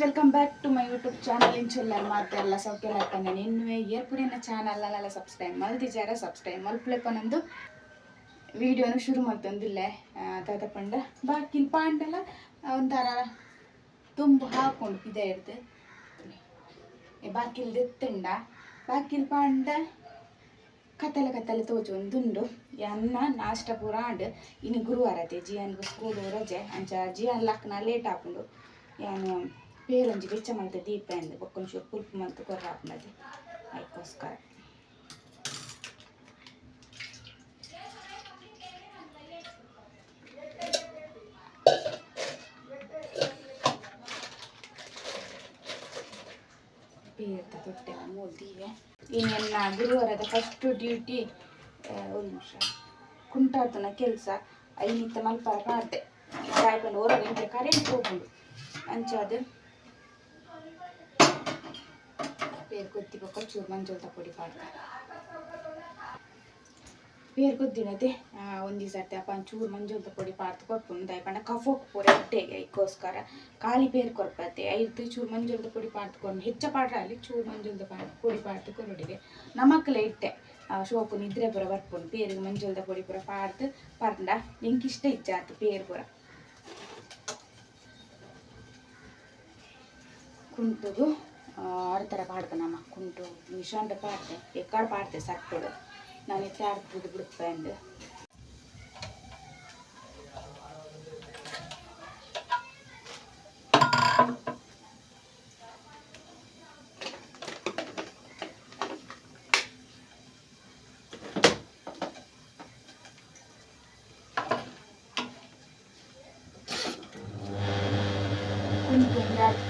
Welcome back to my YouTube channel ಇಂಚುಲ್ಲ ಮಾತೆಲ್ಲ ಸೌಖ್ಯ ಲೆಕ್ಕನೆ ನಿನ್ನೆ ಏರ್ಪುರಿನ ಚಾನಲ್ನೆಲ್ಲ ಸಬ್ಸ್ಕ್ರೈಬ್ ಮಲ್ದಿಜಾರ ಸಬ್ಸ್ಕ್ರೈಬ್ ಮಲ್ಪಲೆಪ್ಪನೊಂದು ವಿಡಿಯೋನು ಶುರು ಮಾಡ್ತಂದಿಲ್ಲ ತಾತ ಪಂಡ. ಬಾಕಿ ಪಾಂಡೆಲ್ಲ ಒಂಥರ ತುಂಬ ಹಾಕೊಂಡು ಇದೇ ಇಡ್ದು ಬಾಕಿಲ್ ದೆತ್ತಂಡ ಬಾಕಿಲ್ ಪಾಂಡ ಕತ್ತಲ ಕತ್ತಲೆ ತೋಚು ಒಂದುಂಡು. ಅನ್ನ, ನಾಷ್ಟ ಪೂರ ಆಂಡ್ ಇನ್ನು ಗುರುವಾರತೆ ಜಿಯನ್ಗೂ ಸ್ಕೂಲು ರಜೆ. ಅಂಚ ಜಿಯನ್ ಲಕ್ನ ಲೇಟ್ ಹಾಕೊಂಡು ಯಾನು ಪೇರೊಂಜಿ ಬೆಚ್ಚ ಮಂತ ದೀಪ ಎಂದು ಬೊಕ್ಕೊಂಚೂರು ಪುಲ್ಪು ಮಲ್ತು ಕೊರ ಹಾಕ್ನದು ಅದಕ್ಕೋಸ್ಕರ. ಪೇರ್ದ ತೊಟ್ಟೆ ಮೂಲ್ದಿವೆ ಇನ್ನೆಲ್ಲ ಗುರುವಾರದ ಫಸ್ಟ್ ಡ್ಯೂಟಿ ಒಂದು ನಿಮಿಷ. ಕುಂಟಾಡ್ತನ ಕೆಲಸ. ಐನಿತ್ತ ಮಲ್ಪಾರ ಪಾಡ್ದೆ ಕಾಯ್ಕೊಂಡು ಹೊರಗೆ ಕರೆಂಟ್ ಹೋಗ್ಬೋದು ಅಂಚಾದ ಪೇರ್ ಕೊತ್ತಿ ಬೊಕ್ಕ ಚೂರು ಮಂಜುಳ ಪಾಡ್ ಪಾಡ್ದೆ ಪೇರ್ ಕೊದ್ದಿನತೆ ಒಂದು ಸರ್ತಿ ಅಪ್ಪ ಚೂರು ಪೊಡಿ ಪುಡಿ ಪಾಡ್ತು ಕೊಟ್ಟು ದಯಪಂಡ ಕಫೋಕ್ ಪೂರ ಹೊಟ್ಟೆಗೆ ಇಕ್ಕೋಸ್ಕರ ಖಾಲಿ ಪೇರ್ ಕೊರ್ಪತ್ತೆ ಐದು ಚೂರು ಪೊಡಿ ಪುಡಿ ಪಾಡ್ಕೊಂಡು ಹೆಚ್ಚ ಪಾಡ್ರ ಅಲ್ಲಿ ಚೂರು ಮಂಜುಳದ ಪುಡಿ ಪಾಡ್ ಕೊರಡಿಗೆ ನಮಕ್ಲೆ ಇಟ್ಟೆ. ಶೋಪು ನಿದ್ರೆ ಪುರ ಬರ್ಪುಂಡು ಪೇರಿಗೆ ಮಂಜುಳದ ಪುಡಿ ಪುರ ಪಾಡ್ದು ಪರ್ಂಡ ಇಷ್ಟ ಇಚ್ಚಾತು ಪೇರ್ ಪುರ. ಕುಂಟುದು. ಆಡ್ತಾರ ಪಾಡ್ದೆ ನಮ್ಮ ಕುಂಟು ಮಿಶ್ರಂಡ ಪಾಡ್ದೆ ಎಕ್ಕಾಡ್ ಪಾಡ್ದೆ ಸಟ್ಟುಡು ನಾನು ಎತ್ತೆ ಆಡ್ತಿದ್ದು ಬಿಡುತ್ತೆ ಅಂದು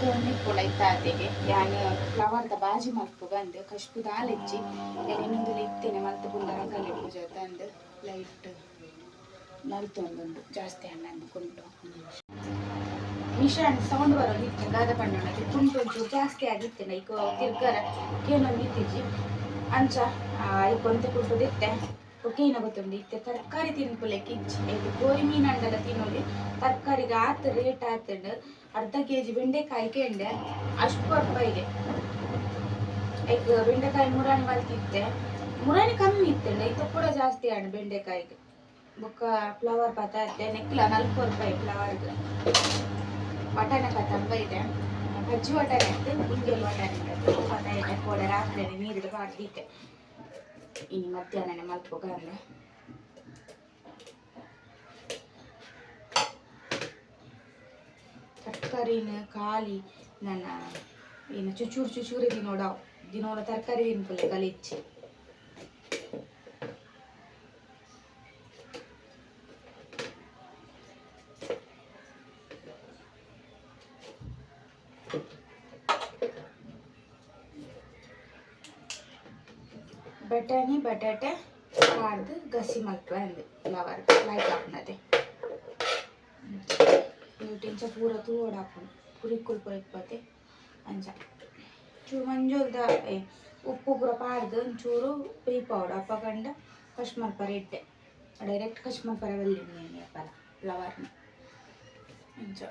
ಕುಂಟುಂಡ ಅಕ್ಕನೆ ಯಾನ್ ಫ್ಲವರ್ ಫ್ಲವರ್ದ ಬಾಜಿ ಮಲ್ಪು ಬಂದು ದಾಲೆಚ್ಚಿ ಯಾನು ಇನ್ನೊಂದು ಇತ್ತೇನೆ ಮಲ್ತು ಪುಂಡ ರಂಗಲಿ ಪೂಜೆ ತಂದು, ಲೈಟ್ ನಲ್ತೊಂದುಂಡು ಜಾಸ್ತಿ ಹಣ್ಣು ಕುಂಟು ಮಿಶ್ರಣ ಸೌಂಡ್ ಬರೋ ಇತ್ತು ಗಾದ ಬಣ್ಣಕ್ಕೆ ಒಂಚೂರು ಜಾಸ್ತಿ ಆಗಿತ್ತೇನೆ ಈಗ ತಿರ್ಗರ. ಏನೊಂದು ಇತ್ತಿಜಿ ಅಂಚ ಇಕ್ಕೊಂತೆ ಕುಂಟು ದಿತ್ತೆ ಒಕ್ಕೇನ ಗೊತ್ತುಂಡು ಇತ್ತೆ ತರಕಾರಿ ಇದು ಗೋರಿ ಮೀನ್ ಅಂಡಲ ತಿನ್ನೋಲಿ ತರಕಾರಿಗೆ ಆತ ರೇಟ್ ಆತಂಡು ಅರ್ಧ ಕೆ ಜಿ ಬೆಂಡೆಕಾಯಿ ಕೆಂಡೆ ಅಷ್ಟು ರೂಪಾಯಿಗೆ ಈಗ ಬೆಂಡೆಕಾಯಿ ಮುರಾಣಿ ಮಲ್ತಿದ್ದೆ ಮುರಾಣಿ ಕಮ್ಮಿ ಇತ್ತಂಡ ಇದು ಕೂಡ ಜಾಸ್ತಿ ಹಣ್ಣು ಬೆಂಡೆಕಾಯಿಗೆ. ಬೊಕ್ಕ ಫ್ಲವರ್ ಪತಾತೆ ನೆಕ್ಲ ನಲ್ಕು ರೂಪಾಯಿ ಫ್ಲವರ್ಗೆ ಬಟಾಣ ಕತ್ತಂಬ ಇದೆ. ಬಜ್ಜಿ ಬಟಾಣಿ ಇತ್ತು ಮುಂಜಾನೆ ಬಟಾಣಿ ಪಾತ ಇದೆ ಕೋಡೆ ರಾತ್ರಿ ನೀರಿಡು ಮಾಡ್ತಿದ್ದೆ ಇನ್ನು ಮಧ್ಯಾಹ್ನ ಮಲ್ಪೋಗ ಅಂದ್ರೆ ತರಕಾರಿನ ಖಾಲಿ ನನ್ನ ಏನು ಚುಚೂರು ಚುಚೂರು ದಿನೋಡ ದಿನೋಡ ತರಕಾರಿ ತಿನ್ಪುಲೆ ಗಲಿಚ್ಚಿ ಬಟಾಟೆ ಕಾಡ್ದು ಗಸಿ ಮಲ್ಪೆ ಅಂದು ಫ್ಲವರ್ ಲೈಟ್ ಹಾಕ್ನದೆ. ನೀಟಿಂಚ ಪೂರ ತೂವಡ್ ಹಾಕೊಂಡು ಕುರಿಕ್ಕುಲ್ ಇಪ್ಪತ್ತೆ. ಅಂಚ ಚೂರು ಮಂಜುಲ್ದ ಉಪ್ಪು ಪೂರ ಪಾಡ್ದು, ಒಂಚೂರು ಪೀ ಪೌಡರ್ ಅಪ್ಪಗಂಡ ಕಶ್ಮಲ್ ಪರ ಇಟ್ಟೆ. ಡೈರೆಕ್ಟ್ ಕಶ್ಮಲ್ ಪರ ಬೆಳ್ಳಿನಿ ಅಪ್ಪಲ ಫ್ಲವರ್ನ ಅಂಚ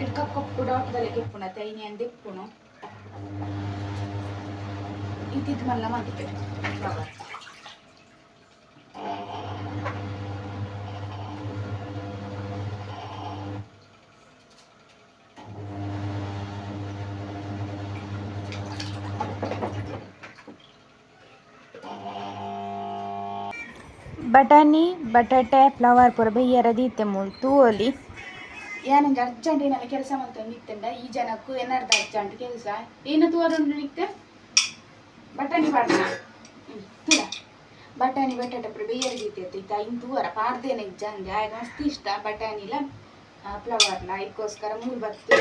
ఇటుక కప్పుడా దానికి ఇప్పుడు తైని అంది ఇప్పుడు ತೈನಿ ಅಂದ್ ಇಪ್ಪುನು ಇದ್ದಿದ್ದು ಮಲ್ಲ ಮಾಡಿದ್ದೆ ಫ್ಲವರ್ ಬಟಾಣಿ ಬಟಾಟೆ ಫ್ಲವರ್ ಪೂರ ಬೆಯ್ಯರ ದೀತೆ ಮೂಲ್ ತೂವಲಿ ಏನಂಗೆ ಅರ್ಜೆಂಟ್ ಏನಲ್ಲ ಕೆಲಸ ಮಾಡ್ತಾ ನಿತ್ತಂಡ ಈ ಜನಕ್ಕೂ ಏನಾರ್ದ ಅರ್ಜೆಂಟ್ ಕೆಲಸ. ಏನು ತೋರುಂಡು ನಿತ್ತೆ ಬಟಾಣಿ ಬಾಡ್ನ ತುಲ ಬಟಾಣಿ ಬಟಾಟೆ ಪೂರ ಬೇಯರ್ ಗೀತೆ ಇತ್ತ ಇನ್ನು ತೂವರ ಪಾರ್ದೇನೆ ಜಂಗೆ ಆಗ ಮಸ್ತ್ ಇಷ್ಟ. ಬಟಾಣಿಲ ಫ್ಲವರ್ಲ ಇದಕ್ಕೋಸ್ಕರ ಮೂರು ಬತ್ತು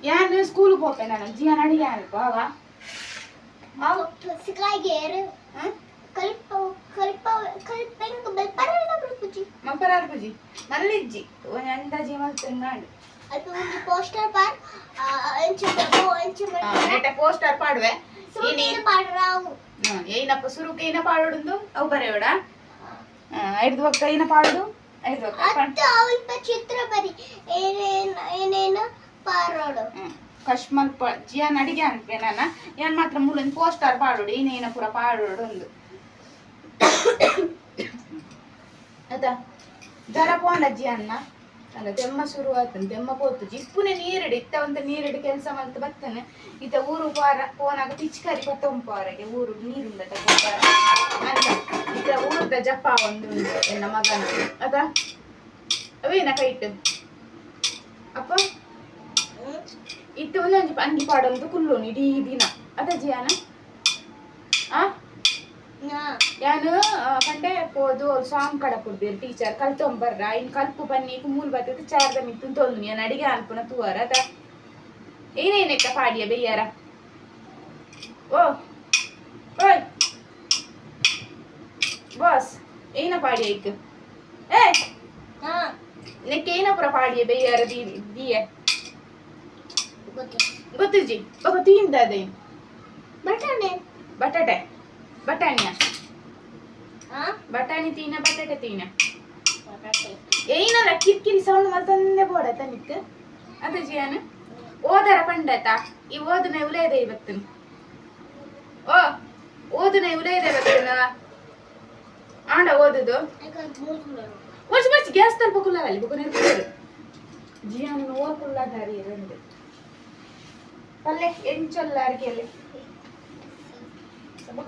ಯಾನ್ ಸ್ಕೂಲ್ ಹೋಗ್ತೇನೆ ನಾನು? ಜೀವನ ಅಡಿಗೆ ಅನ್ಕೋ ಅವ? ಕಲ್ಪ ಕಲ್ಪ ಕಲ್ಪ ಬೆಲ್ಪರಣ ಬಿಡ್ಪುಜಿ ಮಂಪರಾರ್ ಪೂಜಿ ಮಲ್ಲಿಜ್ಜಿ ಒಂದು ಅಂದಾಜಿ ಮಲ್ತಂಗಾಂಡು ಅಲ್ಪ ಒಂದು ಪೋಸ್ಟರ್ ಪಾರ್ ಎಂಚು ಬೋ ಎಂಚು ನೆಟ್ಟ ಪೋಸ್ಟರ್ ಪಾಡುವೆ ಸುಮೀರ್ ಪಾಡ್ರಾವು ಏನಪ್ಪ ಸುರುಕು ಏನ ಪಾಡೋಡು ಅವು ಬರೆಯೋಡ ಐದು ಒಕ್ಕ ಏನ ಪಾಡೋದು ಐದು ಒಕ್ಕ ಅತ್ತು ಅಲ್ಪ ಚಿತ್ರ ಬರಿ ಏನೇನ ಏನೇನ ಪಾರೋಡು ಕಶ್ಮಲ್ ಪ ಜಿಯಾನ್ ಅಡಿಗೆ ಅನ್ಪೆ ನಾನು ಯಾನ್ ಮಾತ್ರ ಮೂಲೊಂದು ಪೋಸ್ಟರ್ ಪಾಡೋಡು ಏನೇನ ಪೂರ ಪಾಡೋಡು ಒಂದು ಅದ ಜರ ಪೋಂಡ ಜಿಯನ್ನ ಅಲ್ಲ, ದೆಮ್ಮ ಶುರು ಆತನ್ ದೆಮ್ಮ ಪೋತು ಜಿಪ್ಪುನೆ ನೀರಿಡಿ ಇತ್ತ ಒಂದು ನೀರಿಡಿ ಕೆಲಸ ಮಾಡ್ತಾ ಬರ್ತಾನೆ. ಇತ್ತ ಊರು ಪಾರ ಪೋನಾಗ ಪಿಚ್ಕಾರಿ ಪತ್ತೊಂಪಾರಗೆ ಊರು ನೀರು ತಗೊಂಪಾರ ಅಂತ ಇತ್ತ ಊರ್ದ ಜಪ್ಪ ಒಂದು ನನ್ನ ಮಗನ. ಅದ? ಅವೇನ ಕೈಟ್ ಅಪ್ಪ? ಇತ್ತ ಒಂದೊಂದು ಅಂಗಿ ಪಾಡೊಂದು ಕುಲ್ಲೋನು, ಇಡೀ ದಿನ. ಅದ ಜಿಯಾನ? ಆ? ಯಾನು ಪಂಡೆ ಪೋದು ಸಾಂಗ್ ಕಡ ಕೊಡ್ಬೇರು ಟೀಚರ್ ಕಲ್ತೊಂಬರ್ರ ಇನ್ ಕಲ್ಪು ಬನ್ನಿ ಮೂಲ್ ಬರ್ತದೆ ಚಾರ್ದ ಮಿತ್ತು ತೊಂದು ನಾನು ಅಡಿಗೆ ಅನ್ಪುನ ತೂವರ ಅದ. ಏನೇನೆಕ್ಕ ಪಾಡಿಯ ಬೇಯರ? ಓ ಓಯ್. ಬಾಸ್ ಏನ ಪಾಡಿ ಐಕ್ ಏ ನೆಕ್ಕೆ ಏನ ಪುರ ಪಾಡಿಯ ಬೇಯರ ದೀ ದಿಯೆ? ಗೊತ್ತು. ಜಿ ಬಾಬಾ ತಿಂದ ಅದೇ ಬಟಾಣೆ. ಬಟಾಟೆ. ಬಟಾಣಿಯ. ಹಾ? ಬಟಾಣಿ ತೀನ ಬಟಾಟೆ ತೀನ. ಏನಲ್ಲ ಕಿರ್ಕಿರಿ ಸೌಂಡ್ ಮತ್ತೊಂದೇ ಬೋಡ ತನಿಕ್ ಅದು ಜಿಯಾನ? ಓದರ ಪಂಡತ ಈ ಓದನ ಉಲೇದೆ ಇವತ್ತು ಓ ಓದನ ಉಲೇದೆ ಇವತ್ತು ಆಂಡ ಓದುದು. ವರ್ಷ ವರ್ಷ ಗ್ಯಾಸ್ ತಲ್ಪ ಕುಲ್ಲಲ್ಲಿ ಬುಕ್ ನಿರ್ತಾರೆ ಜಿಯಾನ ಓರ್ ಕುಲ್ಲದಾರಿ ಇರಂದು ಪಲ್ಲೆ ಎಂಚೊಲ್ಲ ಅರಿಗೆಯಲ್ಲಿ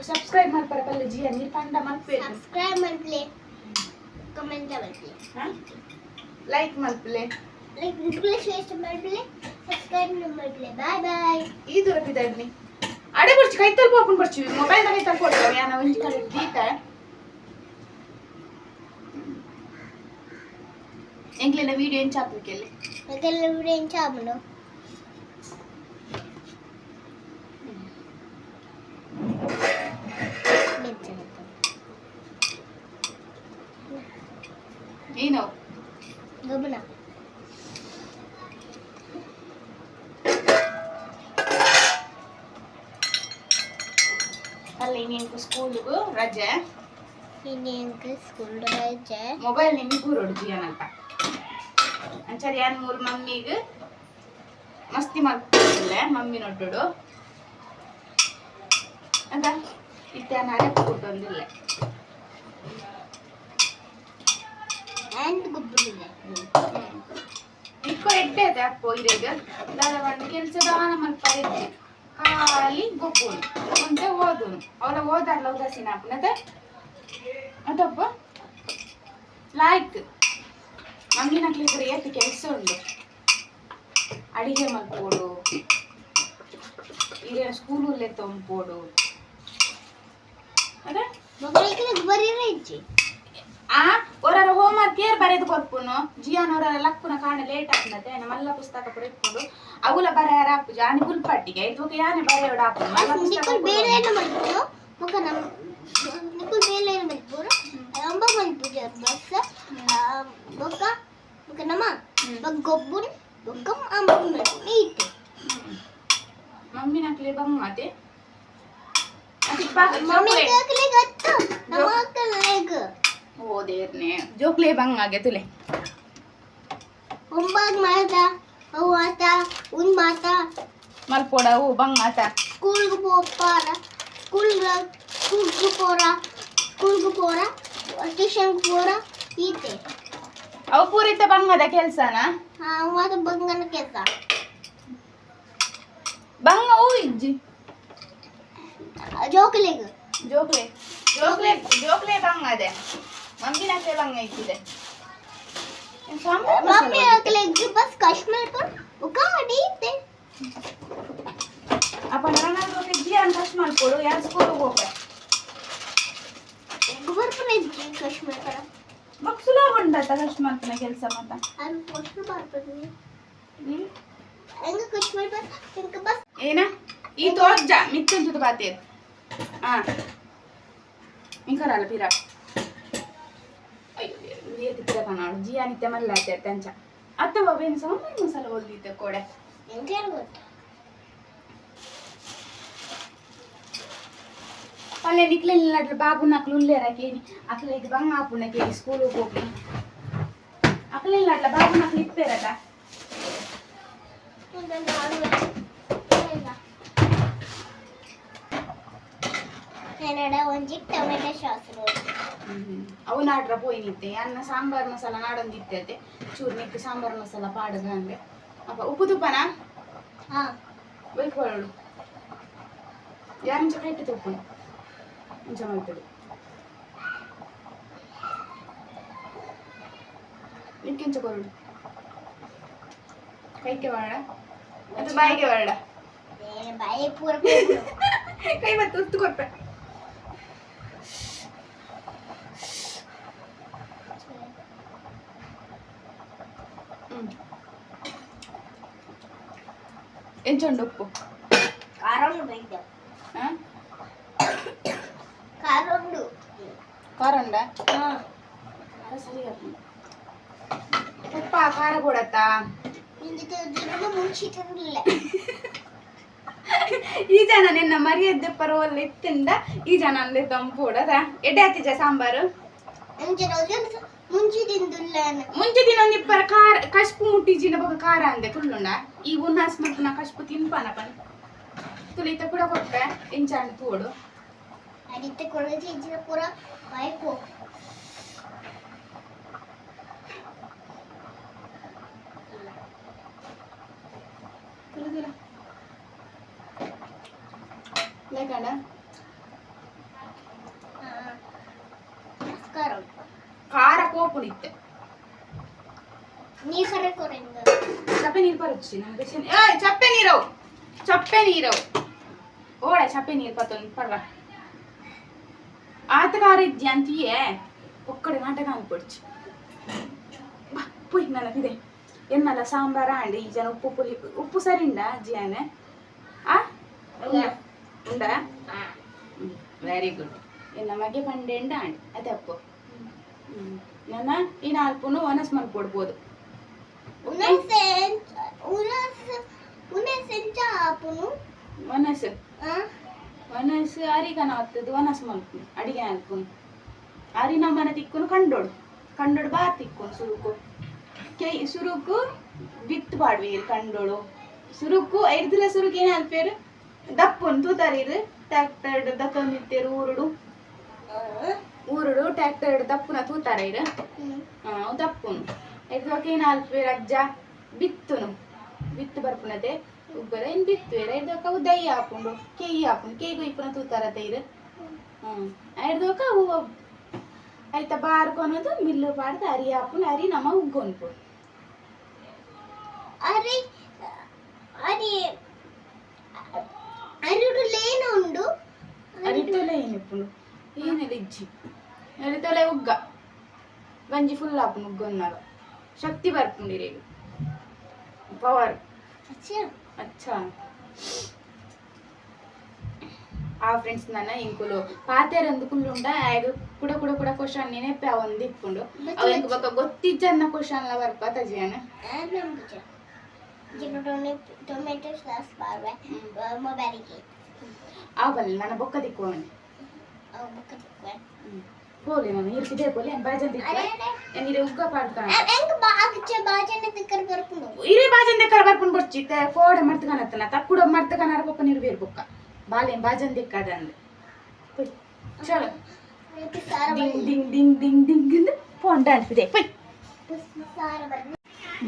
ಸಬ್ಸ್ಕ್ರೈಬ್ ಮಾಡ್ಪಾರ ಪಲ್ಲೆ ಜಿಯಾನ ನೀ ಪಂಡ ಮಲ್ಪೇರು ಸಬ್ಸ್ಕ್ರೈಬ್ ಮಾಡ್ಲಿ ಕಮೆಂಟ್ ಮಾಡ್ಲಿ ಲೈಕ್ ಮಲ್ಪಲೆ ಲೈಕ್ ಮುಟ್ಲೆ ಶೇರ್ ಮಾಡ್ಲಿ ಸಬ್ಸ್ಕ್ರೈಬ್ ಮಾಡ್ಲಿ ಬಾಯ್ ಬಾಯ್ ಈ ದೂರ ಬಿದ್ದಾಡ್ನಿ ಅಡೆ ಬರ್ಚಿ ಕೈ ತಲ್ಪ ಓಪನ್ ಬರ್ಚಿ ಮೊಬೈಲ್ ಕೈ ತಲ್ಪ ಕೊಡ್ತಾವ ಯಾನ ಒಂಜಿ ಕಡೆ ದೀತ ಎಂಗ್ಲಿನ ವಿಡಿಯೋ ಎಂಚ ಹಾಕ್ಲಿಕ್ಕೆಲ್ಲಿ ಅದೆಲ್ಲ ವಿಡಿಯೋ ಎಂಚ ಏನು? ಗಮನ. ಅಲ್ಲ ಇನ್ನೇನು ಸ್ಕೂಲ್ಗೂ ರಜೆ? ಇನ್ನೇಂಕ ಸ್ಕೂಲ್ ರಜೆ? ಮೊಬೈಲ್ ನಿಮಗೆ ಕೂರೋಡು ಜಿಯನಂತ ಅಂಚರಿ ಯಾನ್ ಮೂರು ಮಮ್ಮಿಗೆ? ಮಸ್ತಿ ಮಾಡ್ತಿಲ್ಲ ಮಮ್ಮಿ ನೋಡ್ಬಿಡು. ಅಂತ ಇತ್ತೆ ನಾಳೆ ಕೊಟ್ಟೊಂದಿಲ್ಲ ಆ್ಯಂಡ್ ಗೊಬ್ಬರಿದೆ ಇದೆ. ಎಡ್ಡೆದೆ ಅಪ್ಪೋ ದಾದ ಬಂದು ಕೆಲಸ ದಾನ ಮಲ್ಪರಿದ್ದೆ ಖಾಲಿ ಗೊಬ್ಬುನು ಒಂದೇ ಓದುನು. ಅವಳ ಓದಾರ್ಲ ಉದಾಸೀನ ಅಪ್ಪನದ ಅದಪ್ಪ? ಲಾಯ್ಕ್ ಮಂಗಿನ ಕ್ಲಿಪುರ ಏತ್ ಕೆಲಸ ಉಂಡು ಅಡಿಗೆ ಮಲ್ಪೋಡು ಈಗ ಸ್ಕೂಲಲ್ಲೇ ತಂಪೋಡು ಅದ? ಬರೀ ಇಜ್ಜಿ ಆ? ಅವರ ಹೋಮ್ವರ್ಕ್ ಏರ್ ಬರೆದು ಕೊರ್ಪುನು ಜಿಯಾನ್ ಅವರ ಲಕ್ಕುನ ಕಾಣ ಲೇಟ್ ಆಗ್ತದೆ ಏನ ಮಲ್ಲ ಪುಸ್ತಕ ಪುರ ಇಟ್ಕೊಂಡು ಅವುಲ ಬರೆಯಾರ ಹಾಪು ಜಾನಿ ಬುಲ್ಪಟ್ಟಿಗೆ ಇದು ಯಾನೆ ಬರೆಯೋಡ ಹಾಪು ಮಲ್ಲ ಪುಸ್ತಕ ನಿಕ್ಕಲ್ ಬೇರೆ ಏನು ಮಲ್ಪುನು ಮುಖ ನಮ್ಮ ನಿಕ್ಕಲ್ ಬೇರೆ ಏನು ಮಲ್ಪುರು ಅಂಬ ಮಲ್ಪುಜ ಬಸ್ ಬೊಕ್ಕ ಬೊಕ್ಕ ನಮ್ಮ ಬೊಕ್ಕ ಗೊಬ್ಬುನ್ ಬೊಕ್ಕ ಅಂಬ ಮಲ್ಪು ನೀಟ್ ಮಮ್ಮಿ ನಕ್ಲಿ ಬಂಗತೆ ಮಮ್ಮಿ ಕಾಕಲಿ ಗತ್ತು ನಮ್ಮ ದೇರ್ನೆ ಜೋಕ್ಲೆ ಬಂಗಾಗೆ ತುಲೆ ಒಂಬಾಗ್ ಮಾತ ಅವು ಆತ ಉನ್ ಮಾತ. ಮಲ್ಪೋಡ ಬಂಗ್ ಬಂಗಾತ ಸ್ಕೂಲ್ಗೆ ಹೋಗ್ಪಾರ ಸ್ಕೂಲ್ಗೆ ಸ್ಕೂಲ್ಗೆ ಪೋರ ಸ್ಕೂಲ್ಗೆ ಪೋರ ಟ್ಯೂಷನ್ಗೆ ಪೋರ ಈತೆ. ಅವು ಪೂರಿತ ಬಂಗದ ಕೆಲ್ಸನ? ಮಾತು ಬಂಗನ ಕೆಲಸ. ಬಂಗ ಹೂ ಇಜ್ಜಿ. ಜೋಕ್ಲೆಗ್ ಜೋಕ್ಲೆ ಜೋಕ್ಲೆ ಜೋಕ್ಲೆ ಬಂಗದೆ మమ్మీ నాకు ఎలా ఇచ్చిదే మమ్మీ ఒక లెగ్ బస్ కశ్మీర్ ఒక అడి ఇತ್ತೆ ಅಪ್ಪ ನನಗೆ ఒక ఇడ్లీ ಅಂತ ಕಷ್ಟ ಮಾಡ್ಕೊಡು ಯಾರು ಸ್ಕೂಲ್ಗೆ ಹೋಗ್ರೆ ಎಗ್ ಬರ್ತಾನೆ ಇಡ್ಲಿ ಕಶ್ಮೀರ್ ಕಡ ಮಗ ಸುಲಭ ಉಂಡಾತ ಕಷ್ಟ ಮಾಡ್ತಾನೆ ಕೆಲಸ ಮಾತ ಅದು ಕಶ್ಮೀರ್ ಬರ್ತಾನೆ ಹೆಂಗ ಕಶ್ಮೀರ್ ಬಸ್ ಹೆಂಗ ಬಸ್ ಏನ ಈ ತೋಜ ಮಿತ್ತಂತದ ಬಾತಿ ಹಾ ಹಿಂಗಾರಲ್ಲ ಬೀರಾ तुझी तिकडे खाणार जी आणि त्या मला लागतात त्यांच्या आता बाबा यांनी सांगून नाही मसाला बोलली त्या कोड्या పల్లె నీకు వెళ్ళినట్లు బాబు నాకు లేరా కేని? అక్కడ ఇది బంగా అప్పుడు కేని స్కూల్ పోకి. అక్కడ వెళ్ళినట్ల బాబు నాకు ఇప్పేరట ಕನ್ನಡ ಒಂಜಿ ಟೊಮೆಟೊ ಸಾಸ್ ಅವು ನಾಡ್ರ ಪೋಯಿನಿತ್ತೆ ಅನ್ನ ಸಾಂಬಾರ್ ಮಸಾಲ ನಾಡೊಂದಿತ್ತೆ ಚೂರು ನಿಕ್ಕು ಸಾಂಬಾರ್ ಮಸಾಲ ಪಾಡದ ಅಂದ್ರೆ ಅಪ್ಪ ಉಪ್ಪು ತುಪ್ಪನ? ಹಾ. ಬೈಕೊಳ್ಳು ಯಾರಿಂಚ ಕೈಟ್ ತುಪ್ಪು? ಇಂಚ ಮಾಡ್ತದೆ ನಿಕ್ಕಿಂಚ ಕೊರಡು ಕೈಗೆ ಬರಡ ಅದು ಬಾಯಿಗೆ ಏ ಬಾಯಿ ಪೂರ ಕೈ ಮತ್ತೆ ಉತ್ತು ಕೊಟ್ಟೆ ಹ್ಮ್ ಎಂಚುಂಡು ಉಪ್ಪು ಖಾರ ಉಂಡು ಬೈದ ಹಾ ಖಾರ ಉಂಡು ಖಾರ ಉಂಡ ಹಾ ಸರಿ ಉಪ್ಪ ಖಾರ ಕೊಡತ್ತಾ ನಿಂಗೆ ಗಿಡದ ಮುಂಚಿಟ್ಟಿರಲಿಲ್ಲ ಈ ಜನ ನಿನ್ನ ಮರ್ಯಾದೆ ಪರವಲ್ಲ ಇತ್ತಿಂದ ಈ ಜನ ಅಂದ್ರೆ ತಂಪು ಕೊಡದ ಎಡ್ಡೆ ಹತ್ತಿಜ ಸಾಂಬಾರು ನಂಗೆ ಒಂದು ಮುಂಚಿದಿಂದಿಲ್ಲ ಮುಂಚೆ ದಿನ ಒಂದು ಇಬ್ಬರ ಖಾರ ಕಶ್ಪು ಮುಟ್ಟಿಜಿನ ಬಗ ಖಾರ ಅಂದೆ ಫುಲ್ಲುಂಡ ಈ ಉನ್ನಾಸ್ ಮತ್ತು ನಾ ಕಶ್ಪು ತಿನ್ಪಾನ ಪನ್ ತುಲಿತ ಕೂಡ ಕೊಟ್ಟೆ ಇಂಚಾಂಡ್ ತೋಡು ಅಡಿತ ಕೊಡದೆ ಇಜ್ಜಿನ ಪೂರ ಬಾಯಿ ಪೋ ತಿಳಿದಿಲ್ಲ ನಮ್ಗೆ ಚಪ್ಪೆ ನೀರವು ಚಪ್ಪೆ ನೀರವು ಓಡೆ ಚಪ್ಪೆ ನೀರು ಪತ್ತೊಂದು ಪರ್ರ. ಆತಗಾರ ಇದ್ದಿ ಅಂತೀಯೇ ಒಕ್ಕಡೆ ನಾಟಕ ಅನ್ಕೊಡ್ಚಿ ಬಾ ಪುಯ್ ನನಗಿದೆ ಎನ್ನಲ್ಲ ಸಾಂಬಾರ ಅಂಡಿ ಈ ಜನ ಉಪ್ಪು ಪುಲಿ ಉಪ್ಪು ಸರಿಂಡ ಜಿಯಾನೆ? ಆ? ಉಂಡ? ಉಂಡ. ವೆರಿ ಗುಡ್ ಎನ್ನ ಮಗೆ ಪಂಡೆಂಡ ಅಂಡಿ ಅದಪ್ಪು ಹ್ಮ್. ನನ್ನ ಈ ನಾಲ್ಪುನು ವನಸ್ ಮಲ್ಕೊಡ್ಬೋದು. ಉನಸ್ ಎಂಚ ಆಪುನು ವನಸ್. ಆ? ವನಸ್ ಅರಿಗನ ಆಗ್ತದೆ ಒನಸ್ ಮಲ್ಪುನು ಅಡಿಗೆ ಅನ್ಪುನು ಅರಿನ ಮನ ತಿಕ್ಕುನು ಕಂಡೋಡು ಕಂಡೋಡು ಬಾ ತಿಕ್ಕುನು ಸುರುಕು. ಕೈ ಸುರುಕು ಬಿತ್ತು ಪಾಡ್ವೀರು ಕಂಡೋಳು. ಸುರುಕು ಐರ್ದಿಲ್ಲ ಸುರುಕು ಏನ ಅಲ್ಪೇರು ದಪ್ಪುನು ತೂತಾರೀರು ಟ್ಯಾಕ್ಟರ್ ದತ್ತೊಂದಿತ್ತೇರು ಊರುಡು ಊರುಡು ಟ್ಯಾಕ್ಟರ್ ದಪ್ಪುನ ತೂತಾರ ಇರು. ಅವು ದಪ್ಪುನು. ಐದು ಏನು ಅಲ್ಪೇರು ಅಜ್ಜ? ಬಿತ್ತುನು. ಬಿತ್ತು ಬರ್ಪುನತೆ ಉಬ್ಬರ ಏನು ಬಿತ್ತು ಐದಕ್ಕೆ ಅವು ದೈ ಹಾಕೊಂಡು ಕೇಯಿ ಹಾಕೊಂಡು ಕೇಯಿಗೂ ಇಪ್ಪನ ತೂತಾರ ತೈರು ಹ್ಞೂ ಐದಕ್ಕೆ ಅವು ಆಯ್ತಾ ಬಾರ್ಕೊನೋದು ಮಿಲ್ಲು ಪಾಡ್ದು ಅರಿ ಹಾಕೊಂಡು ಅರಿ ನಮ್ಮ ಉಗ್ಗೊನ್ಪು ಅರೆ ಅರೆ ಅರುಡು ಲೇನು ಉಂಡು ಅರಿತೊಲೆ ಏನಿಪ್ಪುನು ಏನಿಲ್ಲ ಇಜ್ಜಿ ಅರಿತೊಲೆ ಉಗ್ಗ ಗಂಜಿ ಫುಲ್ ಹಾಪುನು ಉಗ್ಗೊನ್ನಾಗ ಶಕ್ತಿ ಬರ್ಪುಂಡಿರಿ ಪವರ್ ಅಚ್ಚಾ ಅಚ್ಚಾ ಆ ಫ್ರೆಂಡ್ಸ್ ನನ್ನ ಇಂಕುಲು ಪಾತೆರಂದು ಕುಲ್ಲುಂಡ ಆಯ್ದು ಕುಡ ಕುಡ ಕುಡ ಕ್ವಶನ್ ನೆನಪೆ ಅವಂದು ಇಪ್ಪುಂಡು ಅವ ಎಂಕ್ ಬೊಕ್ಕ ಗೊತ್ತಿಜ್ಜನ್ನ ಕ್ವಶನ್ ಲ ಬರ್ಪ ತಜಿಯನ ನಂಬುಜ ಜಿನ ಟೊಮೆಟೊ ಸಾಸ್ ಬಾರ್ವೆ ಮೊಬೈಲಿಗೆ ಅವಲ್ಲ ನನ್ನ ಬೊಕ್ಕ ದಿಕ್ಕೋಣೆ ಅವು ಬುಕ್ಕ ತಿಕ್ವೆ ಬಾಜನ ತಿಕ್ಕರ್ ಬರ್ಪುನು ಇರೇ ಬಾಜನ್ ದಿಕ್ಕ ಬರ್ಪುನ್ ಬೊಚ್ಚಿತ್ತೆ ಕೋಡ ಮರ್ತಕನತ್ತನ ತಕ್ಕುಡ ಮರ್ತಕನಾರ ಪಪ್ಪ ನಿರ್ಬೇರ್ ಬೊಕ್ಕ. ಬಾಲೆ ಬಾಜನ್ ದಿಕ್ಕದ ಅದಂದೆ ಪೊಯ್ ಚಲೋ. ರೇಪಿ ಸಾರ ಡಿಂಗ್ ಡಿಂಗ್ ಡಿಂಗ್ ಡಿಂಗ್ ಡಿಂಗ್ ಡಿಂಗ್ ಫೋನ್ ಡಾನ್ಸಿದೆ ಪೊಯ್. ಸಾರ ಬರ್ನಿ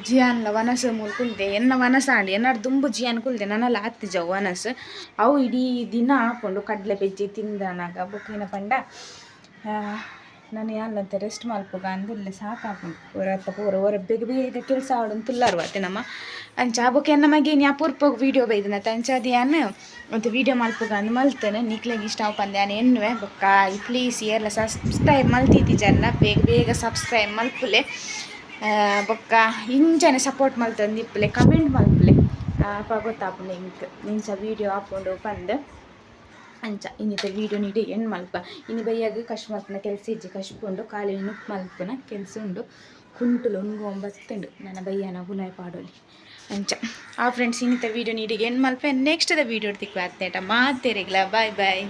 ಜಿಯಾನ್ಲ ವನಸ ಮೂಲ ಕುಲ್ದೆ ಎನ್ನ ವನಸ ಅಂಡಿ ಎನ್ನಾರು ದುಂಬು ಜಿಯಾನ್ ಕುಲ್ದೆ ನನ್ನಲ್ಲಿ ಹತ್ತಿಜವು ವನಸ್. ಅವು ಇಡೀ ದಿನ ಹಾಕೊಂಡು ಕಡ್ಲೆ ಬೆಜ್ಜಿ ತಿಂದನಾಗ ಬುಕ್ಕಿನ ಪಂಡ. ನಾನು ಯಾನಂತ ರೆಸ್ಟ್ ಮಲ್ಪೋಗ ಅಂದಿಲ್ಲ ಸಾಕಾಪುಂಡು ಹೊರತ್ತ ಪೂರ ಹೊರ ಬೇಗ ಬೇಗ ಕೆಲಸ ಆಡೋನ್ ತುಲ್ಲಾರು ಅತ್ತೆ ನಮ್ಮ. ಅಂಚ ಆಬೋಕೆ ನಮಗೆ ಇನ್ನು ಅಪೂರ್ಪೋಗ ವೀಡಿಯೋ ಬೈದನ ಅದು ಯಾನು ಮತ್ತು ವೀಡಿಯೋ ಮಲ್ಪೋಗ ಅಂದು ಮಲ್ತೇನೆ. ನಿಕ್ಲೆಗೆ ಇಷ್ಟ ಪಂದೆ ನಾನು ಎನ್ನುವೆ. ಬೊಕ್ಕ, ಈ ಪ್ಲೀಸ್ ಏರ್ಲ ಸಬ್ಸ್ಕ್ರೈಬ್ ಮಲ್ತಿದ್ದಿ ಜನ. ಬೇಗ ಬೇಗ ಸಬ್ಸ್ಕ್ರೈಬ್ ಮಲ್ಪುಲೆ. ಬೊಕ್ಕ ಇಂಚನೆ ಸಪೋರ್ಟ್ ಮಲ್ತಂದು ಇಪ್ಪಲೆ ಕಮೆಂಟ್ ಮಲ್ಪಲೆ. ಗೊತ್ತಾಪುಂಡು ಇಂಕ್ ನಿಂಚ ವೀಡಿಯೋ ಹಾಕೊಂಡು ಬಂದು ಅಂಚ. ಇನ್ನಿತ ವೀಡಿಯೋ ನೀಡಿ ಏನು ಮಲ್ಪ? ಇನ್ನು ಬೈಯಾಗ ಕಶ್ ಮಲ್ಪನ ಕೆಲಸ ಇಜ್ಜಿ ಕಶ್ಪುಂಡು ಕಾಲಿನ ಮಲ್ಪನ ಕೆಲಸ ಉಂಡು. ಕುಂಟುಲು ಒಂಬತ್ತುಂಡು ನನ್ನ ಬಯ್ಯನ ಬುನಾಯ್ ಪಾಡೋಲಿ. ಅಂಚ. ಆ ಫ್ರೆಂಡ್ಸ್ ಇನ್ನಿತ ವೀಡಿಯೋ ನೀಡಿ ಏನು ಮಲ್ಪ? ನೆಕ್ಸ್ಟ್ ದ ವೀಡಿಯೋ ತಿಕ್ಕು ಅತ್ತೇಟ ಮಾತೇರಿಗ್ಲ. Bye bye